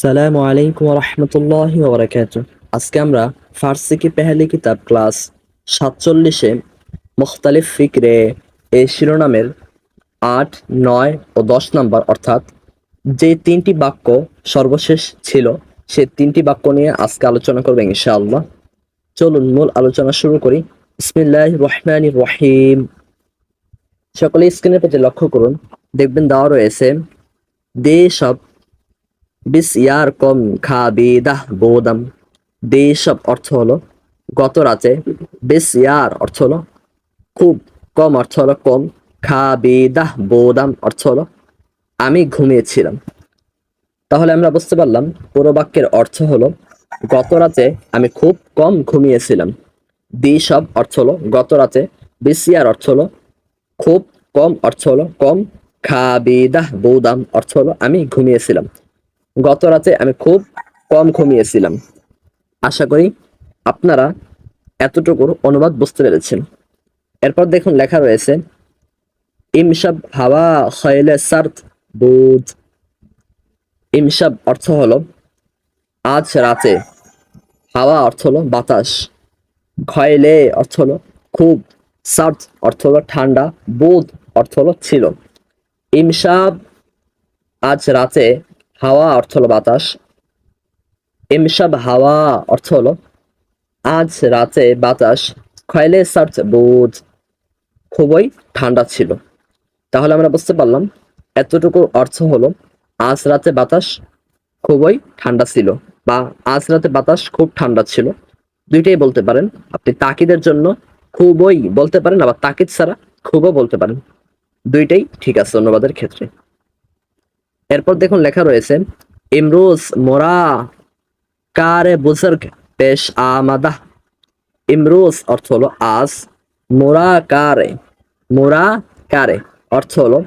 আসসালামু আলাইকুম রহমতুল্লাহ ওবরাকাত আজকে আমরা ফার্সি কি পেহলি কিতাব ক্লাস সাতচল্লিশে মুখতালিফ ফিকরে এই শিরোনামের আট, নয় ও দশ নম্বর, অর্থাৎ যে তিনটি বাক্য সর্বশেষ ছিল, সে তিনটি বাক্য নিয়ে আজকে আলোচনা করবেন ইনশাআল্লাহ। চলুন মূল আলোচনা শুরু করি। ইসমিল্লাহ রহমান রহিম। সকলে স্ক্রিনের প্রতি লক্ষ্য করুন। দেখবেন দেওয়া রয়েছে, দে সব বিস ইয়ার কম খাবিদাহ বোদাম। দেশব অর্থ হলো, গত রাতে বিস ইয়ার অর্থ হলো, খুব কম অর্থ হলো, কম খাবিদাহ বোদাম অর্থ হলো, আমি ঘুমিয়েছিলাম। তাহলে আমরা বুঝতে পারলাম, পুরো বাক্যের অর্থ হলো, গত রাতে আমি খুব কম ঘুমিয়েছিলাম। দেশব অর্থ হলো, গত রাতে বিসিয়ার অর্থ হলো, খুব কম অর্থ হলো, কম খাবিদাহ বৌদাম অর্থ হলো, আমি ঘুমিয়েছিলাম। গত রাতে আমি খুব কম ঘুমিয়েছিলাম। আশা করি আপনারা এতটুকুর অনুবাদ বুঝতে পেরেছেন। এরপর দেখুন লেখা রয়েছে ইমসাব হাওয়া খয়লে সার্থ বুধ। ইমসাব অর্থ হলো, আজ রাতে। হাওয়া অর্থ হলো বাতাস। খয়লে অর্থ হলো খুব। সার্থ অর্থ হলো ঠান্ডা। বুধ অর্থ হলো ছিল। ইমসাব আজ রাতে হাওয়া অর্থ হলো বাতাস। ইমসাব হাওয়া অর্থ হলো, আজ রাতে বাতাস, খয়লে সার্চ বোধ। খুবই ঠান্ডা ছিল। তাহলে আমরা বুঝতে পারলাম, এতটুকু অর্থ হলো, আজ রাতে বাতাস খুবই ঠান্ডা ছিল বা আজ রাতে বাতাস খুব ঠান্ডা ছিল। দুইটাই বলতে পারেন। আপনি তাকিদের জন্য খুবই বলতে পারেন, আবার তাকিদ ছাড়া খুবও বলতে পারেন। দুইটাই ঠিক আছে অনুবাদের ক্ষেত্রে। এরপর দেখুন লেখা রয়েছে, ইমরোজ মোরা কারে বুজর্গ পেশ আমাদা। ইমরোজ অর্থ হলো আজ, মোরা কারে মোরা কারে অর্থ হলো,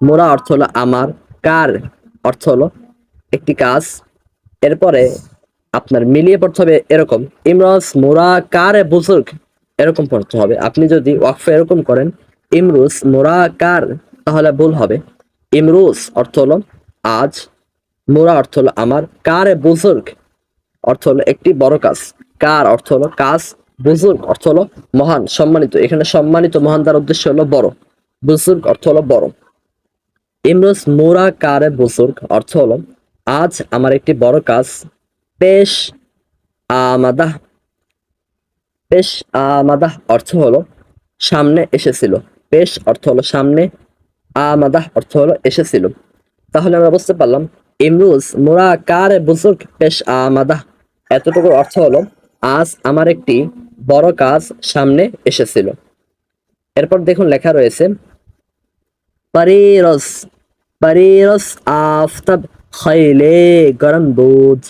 মোরা অর্থ হলো আমার, কার অর্থ হলো একটি কাজ। এরপরে আপনার মিলিয়ে পড়তে হবে এরকম, ইমরোজ মোরা কারে বুজুর্গ এরকম পড়তে হবে। আপনি যদি ওয়াকফে এরকম করেন, ইমরুজ মোরা কার, তাহলে ভুল হবে। ইমরুজ অর্থ হলো আজ, মোরা অর্থ হলো আমার কারে বুজুর্গ অর্থ হলো একটি বড় কাজ, কার অর্থ হলো কাজ বুজুর্গ অর্থ হলো মহান, সম্মানিত, এখানে সম্মানিত, মহান তার উদ্দেশ্য হলো বড়, বুজুর্গ অর্থ হলো বড়। ইমরোজ, মোরা কারে বুজুর্গ অর্থ হলো আজ আমার একটি বড় কাজ, পেশ আমাদা পেশ আমাদা অর্থ হলো সামনে এসেছিল, পেশ অর্থ হলো সামনে আমাদাহ অর্থ হলো এসেছিল। তাহলে আমরা বুঝতে পারলাম, ইমরুজ মোরা কার বুজুর্গ পেশ আমাদাহ। এতটুকুর অর্থ হলো, আজ আমার একটি বড় কাজ সামনে এসেছিল। এরপর দেখুন লেখা রয়েছে পারিরস পারিরস আফতাব খৈলে গরম বুধ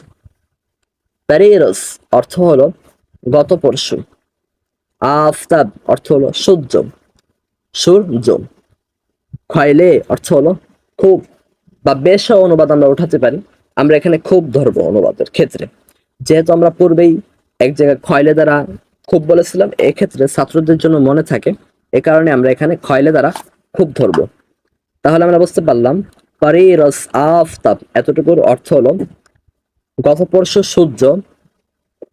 পারিরস অর্থ হলো, গত পরশু। আফতাব অর্থ হলো, সূর্য। সূর্য। খয়লে অর্থ হলো খুব বা বেশ অনুবাদ আমরা উঠাতে পারি। আমরা এখানে খুব ধরবো অনুবাদের ক্ষেত্রে। যেহেতু আমরা পূর্বেই এক জায়গায় খয়লে দ্বারা খুব বলেছিলাম, এক্ষেত্রে ছাত্রদের জন্য মনে থাকে। এ কারণে আমরা এখানে খয়লে দ্বারা খুব ধরবো। তাহলে আমরা বুঝতে পারলাম, পারিরস আফতাব এতটুকুর অর্থ হলো, গত পরশু সূর্য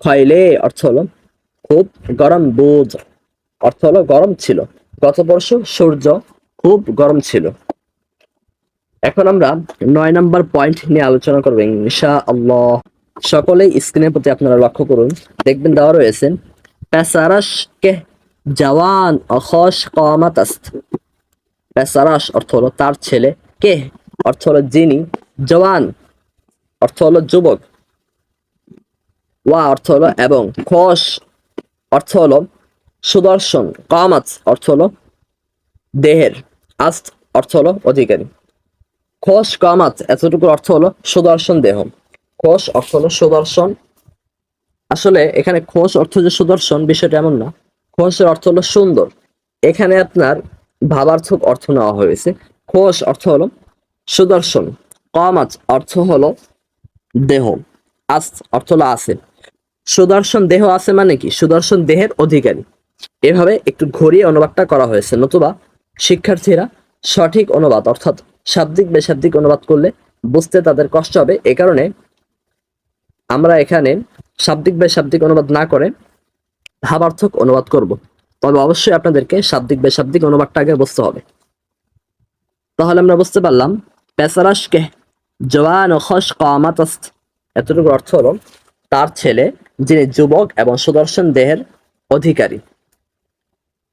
খয়লে অর্থ হলো, খুব গরম বোধ অর্থ হলো গরম ছিল। গত পরশু সূর্য খুব গরম ছিল। এখন আমরা নয় নাম্বার পয়েন্ট নিয়ে আলোচনা করব ইনশা আল্লাহ সকলেই স্ক্রিনের প্রতি আপনারা লক্ষ্য করুন। দেখবেন দেওয়া রয়েছে পেসারাস কে জওয়ান অখস কমাত আস্ত পেসারাস অর্থ হলো তার ছেলে। কে? অর্থ হলো যিনি। জওয়ান অর্থ হলো যুবক। ওয়া অর্থ হলো এবং। খস অর্থ হলো সুদর্শন। কামাত অর্থ হলো দেহের। আস্ত অর্থ হলো অধিকারী। খোস কামাত এতটুকু অর্থ হলো সুদর্শন দেহ। খোস অর্থ হলো সুদর্শন। আসলে এখানে খোস অর্থ যে সুদর্শন বিষয়টা এমন না। খোসের অর্থ হলো সুন্দর। এখানে আপনার ভাবার্থক অর্থ নেওয়া হয়েছে। খোস অর্থ হলো সুদর্শন। কামাত অর্থ হলো দেহ। আস্ত অর্থ হলো আছে। সুদর্শন দেহ আছে মানে কি? সুদর্শন দেহের অধিকারী। এভাবে একটু ঘুরিয়ে অনুবাদটা করা হয়েছে। নতুবা শিক্ষার্থীরা সঠিক অনুবাদ, অর্থাৎ শাব্দিক, বেশাব্দিক অনুবাদ করলে বুঝতে তাদের কষ্ট হবে। এই কারণে আমরা এখানে শাব্দিক, বেশাব্দিক অনুবাদ না করে ভাবার্থক অনুবাদ করব। তবে অবশ্যই আপনাদেরকে শাব্দিক, বেশাব্দিক শাব্দিক অনুবাদটা আগে বুঝতে হবে। তাহলে আমরা বুঝতে পারলাম পেসারাসকে জওয়ান ও খস কামাতাস্ত এতটুকু অর্থ হলো তার ছেলে, যিনি যুবক এবং সুদর্শন দেহের অধিকারী।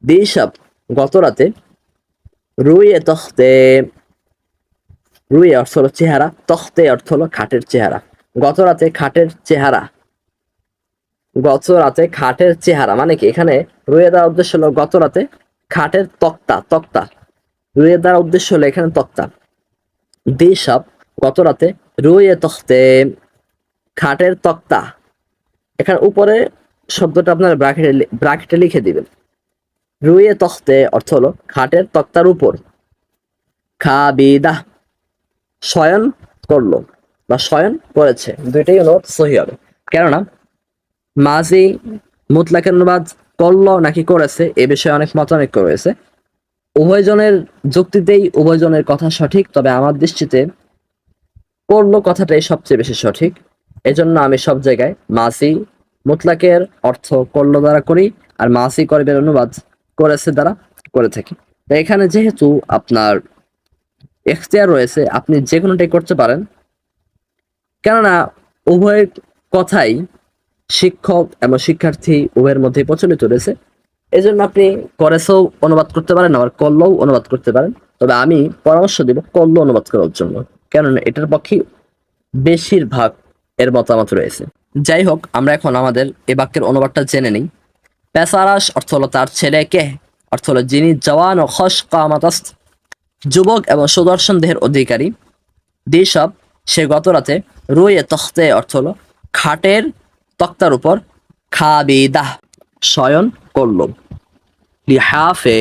দিশাব গত রাতে রুইয়ে তখতে, রুইয়ে অর্থ হলো চেহারা, তখতে অর্থ হলো খাটের চেহারা। গত রাতে খাটের চেহারা। গত রাতে খাটের চেহারা মানে কি? এখানে রুইয়ে দেওয়ার উদ্দেশ্য হলো গত রাতে খাটের তক্তা তক্তা। রুইয়ে দেওয়ার উদ্দেশ্য হলো এখানে তক্তা। দিশাব গত রাতে রুইয়ে তখতে, খাটের তক্তা। এখানে উপরে শব্দটা আপনার ব্রাকেটে ব্রাকেটে লিখে দিবেন। রুইয়ে তখতে অর্থ হলো খাটের তক্তার উপর। খাবিদা। শয়ন করল বা শয়ন করেছে। দুইটাই হলো সহি হবে। কেননা মাঝি মুতলাকের অনুবাদ করল নাকি করেছে এ বিষয়ে অনেক মতানৈক্য রয়েছে। উভয়জনের যুক্তিতেই উভয়জনের কথা সঠিক, তবে আমার দৃষ্টিতে করল কথাটাই সবচেয়ে বেশি সঠিক। এজন্য আমি সব জায়গায় মাসি মুতলাকের অর্থ করল দ্বারা করি, আর মাসি করবের অনুবাদ করেছে দ্বারা করে থাকি। তো এখানে যেহেতু আপনার এখতিয়ার রয়েছে, আপনি যে কোনোটাই করতে পারেন। কেননা উভয়ের কথাই শিক্ষক এবং শিক্ষার্থী উভয়ের মধ্যে প্রচলিত রয়েছে। এই জন্য আপনি করেছেও অনুবাদ করতে পারেন, আবার করলেও অনুবাদ করতে পারেন। তবে আমি পরামর্শ দিব করল অনুবাদ করার জন্য, কেননা এটার পক্ষে বেশিরভাগ এর মতামত রয়েছে। যাই হোক, আমরা এখন আমাদের এ বাক্যের অনুবাদটা জেনে নিই। পেসারাস অর্থ হলো তার ছেলে কে অর্থ হলো যিনি জওয়ান ও খস কামাতাস্ত। যুবক এবং সুদর্শন দেহের অধিকারী। দিশব, সে গত রাতে রুয়ে তখতে অর্থ হলো খাটের তক্তার উপর খাবিদাহ শয়ন করল। লিহাফে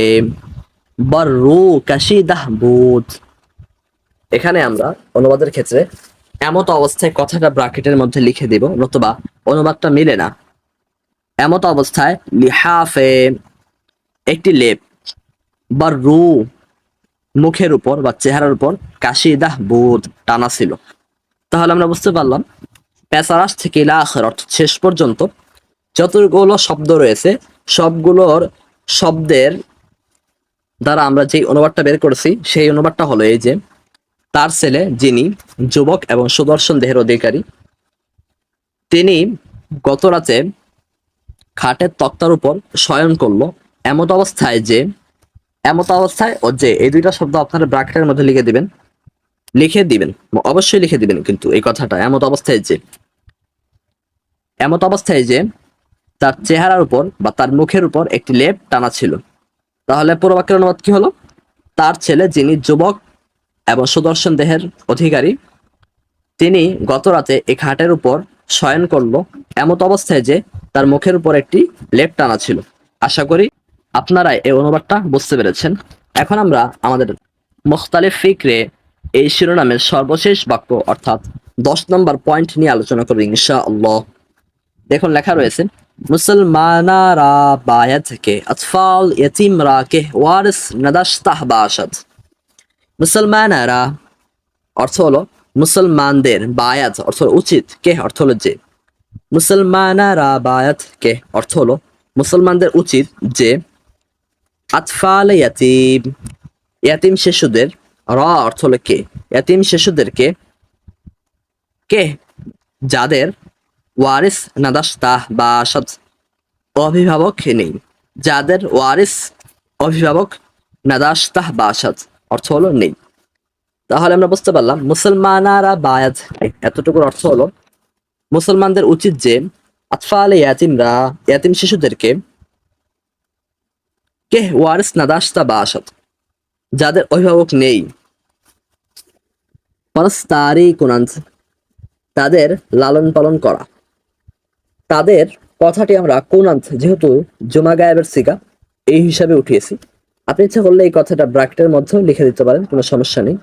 বর্রু কাশিদাহ বুত। এখানে আমরা অনুবাদের ক্ষেত্রে এমত অবস্থায় কথাটা ব্রাকেটের মধ্যে লিখে দেব, নতুবা অনুবাদটা মিলে না। এমত অবস্থায় লিহাফে, একটি লেপ বা রু মুখের উপর বা চেহারার উপর কাশিদাহ বুধ টানা ছিল। তাহলে আমরা বুঝতে পারলাম পেসারাস থেকে ইলা আখের অর্থ শেষ পর্যন্ত যতগুলো শব্দ রয়েছে, সবগুলোর শব্দের দ্বারা আমরা যে অনুবাদটা বের করেছি, সেই অনুবাদটা হলো এই যে, তার ছেলে যিনি যুবক এবং সুদর্শন দেহের অধিকারী, তিনি গত রাতে খাটের তক্তার উপর শয়ন করল। এমত অবস্থায় যে, এমত অবস্থায় ও যে, এই দুইটা শব্দ আপনারা ব্রাকেটের মধ্যে লিখে দিবেন। লিখে দিবেন, অবশ্যই লিখে দিবেন কিন্তু এই কথাটা। এমত অবস্থায় যে, এমত অবস্থায় যে, তার চেহারার উপর বা তার মুখের উপর একটি লেপ টানা ছিল। তাহলে পুরো বাক্যের অনুবাদ কি হলো? তার ছেলে যিনি যুবক এবং সুদর্শন দেহের অধিকারী, তিনি গত রাতে এই খাটের উপর শয়ন করল, এমত অবস্থায় যে তার মুখের উপর একটি লেপ টানা ছিল। আশা করি আপনারা এই অনুবাদটা বুঝতে পেরেছেন। এখন আমরা আমাদের মুখতালিফ ফিকরে এই শিরোনামের সর্বশেষ বাক্য, অর্থাৎ দশ নম্বর পয়েন্ট নিয়ে আলোচনা করব ইনশা আল্লাহ দেখুন, লেখা রয়েছে মুসলমানারা বায়াত কে আতফাল ইয়তিমরা কে ওয়ারিস নাদাশতাহ বাসাদ মুসলমানারা অর্থ হলো মুসলমানদের বায়াত অর্থ উচিত, কে? অর্থ হলো যে। মুসলমানারা বায়াত, কে? অর্থ হলো মুসলমানদের উচিত যে আতফাল ইয়াতিম। ইয়াতিম শিশুদের, র অর্থ হলো কে? ইয়াতিম শিশুদেরকে কে? যাদের ওয়ারিস নাদাস্তাহ বা সব অভিভাবক নেই। যাদের ওয়ারিস অভিভাবক নাদাস্তাহ বাসাদ অর্থ হলো নেই। তাহলে আমরা বুঝতে পারলাম, মুসলমানারা বায়াত এতটুকুর অর্থ হলো, মুসলমানদের উচিত যে, আতফাল ইয়াতিমরা, ইয়াতিম শিশুদেরকে কে ওয়ারিস নাদাস্তা বাসাদ যাদের অভিভাবক নেই, পরস্তারি কুনান্ত তাদের লালন পালন করা। তাদের কথাটি আমরা কোনান্ত যেহেতু জুমা গায়েবের সিগা, এই হিসাবে উঠিয়েছি। আপনি ইচ্ছা করলে এই কথাটা ব্র্যাকেটের মধ্যেও লিখে দিতে পারেন, কোনো সমস্যা নেই।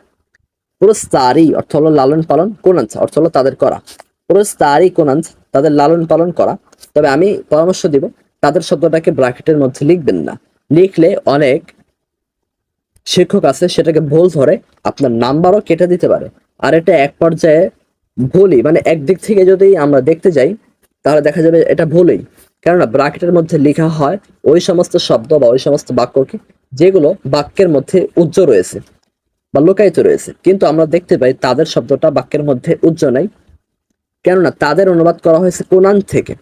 পুরো স্তারি অর্থ হলো লালন পালন কোনাঞ্চ অর্থ হলো তাদের করা। পুরো স্তারি কোনান্ত তাদের লালন পালন করা। তবে আমি পরামর্শ দিব, তাদের শব্দটাকে ব্র্যাকেটের মধ্যে লিখবেন না। লিখলে অনেক শিক্ষক আছে, সেটাকে ভুল ধরে আপনার নাম্বারও কেটে দিতে পারে। আর এটা এক পর্যায়ে ভুলই মানে একদিক থেকে যদি আমরা দেখতে যাই, তাহলে দেখা যাবে এটা ভুলই। কেননা ব্রাকেটের মধ্যে লেখা হয় ওই সমস্ত শব্দ বা ওই সমস্ত বাক্যকে, যেগুলো বাক্যের মধ্যে উজ্জ্ব রয়েছে। বা লুকায়িত রয়েছে। কিন্তু আমরা দেখতে পাই তাদের শব্দটা বাক্যের মধ্যে উজ্জ্ব নাই। কেননা তাদের অনুবাদ করা হয়েছে কোরআন থেকে।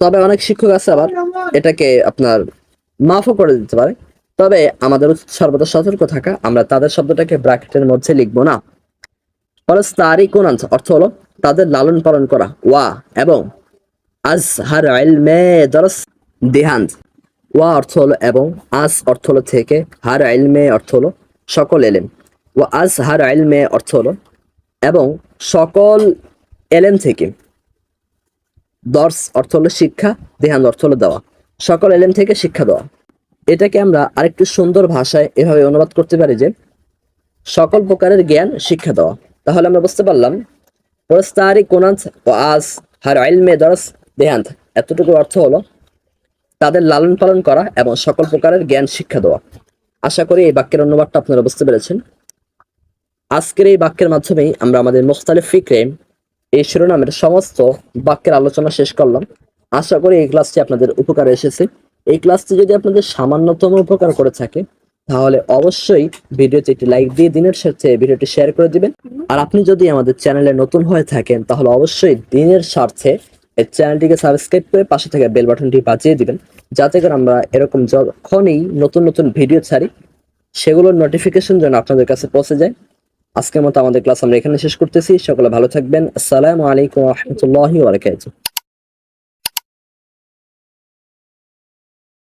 তবে অনেক শিক্ষক আছে আবার, এটাকে আপনার মাফও করে দিতে পারে। তবে আমাদের উচিত সর্বদা সতর্ক থাকা, আমরা তাদের শব্দটাকে ব্র্যাকেটের মধ্যে লিখব না। ফলে তারই কোন অর্থ হলো তাদের লালন পালন করা। ওয়া এবং আজ হার ইলমে দরস দেহান্ত। ওয়া অর্থ হলো এবং আজ অর্থ হলো থেকে, হার ইলমে অর্থ হলো সকল এলেম। ওয়া আজ হার ইলমে অর্থ হলো এবং সকল এলেম থেকে। দর্শ অর্থ হলো শিক্ষা দেহান অর্থ হলো দেওয়া। সকল এলেম থেকে শিক্ষা দেওয়া। এটাকে আমরা আরেকটু সুন্দর ভাষায় এভাবে অনুবাদ করতে পারি যে, সকল প্রকারের জ্ঞান শিক্ষা দেওয়া। তাহলে আমরা বুঝতে পারলাম পরস্তারি কোনান্থ ও আজ হার আইলমে দরস, দেহান্ত, এতটুকু অর্থ হলো তাদের লালন পালন করা এবং সকল প্রকারের জ্ঞান শিক্ষা দেওয়া। আশা করি এই বাক্যের অনুবাদটা আপনারা বুঝতে পেরেছেন। আজকের এই বাক্যের মাধ্যমেই আমরা আমাদের মুখতালিফ ফিক্রে এই শিরোনামের সমস্ত বাক্যের আলোচনা শেষ করলাম। আশা করি এই ক্লাসটি আপনাদের উপকারে এসেছে। এই ক্লাসটি যদি আপনাদের সামান্যতম উপকার করে থাকে, তাহলে অবশ্যই ভিডিওতে একটি লাইক দিয়ে দিনের সাথে ভিডিওটি শেয়ার করে দিবেন। আর আপনি যদি আমাদের চ্যানেলে নতুন হয়ে থাকেন, তাহলে অবশ্যই দিনের স্বার্থে এই চ্যানেলটিকে সাবস্ক্রাইব করে পাশে থেকে বেল বাটনটি বাজিয়ে দিবেন, যাতে করে আমরা এরকম যখনই নতুন নতুন ভিডিও ছাড়ি সেগুলোর নোটিফিকেশন যেন আপনাদের কাছে পৌঁছে যায়। আজকের মতো আমাদের ক্লাস আমরা এখানে শেষ করতেছি। সকলে ভালো থাকবেন। আসসালামু আলাইকুম রহমতুল্লাহি ওয়াবারাকাতুহু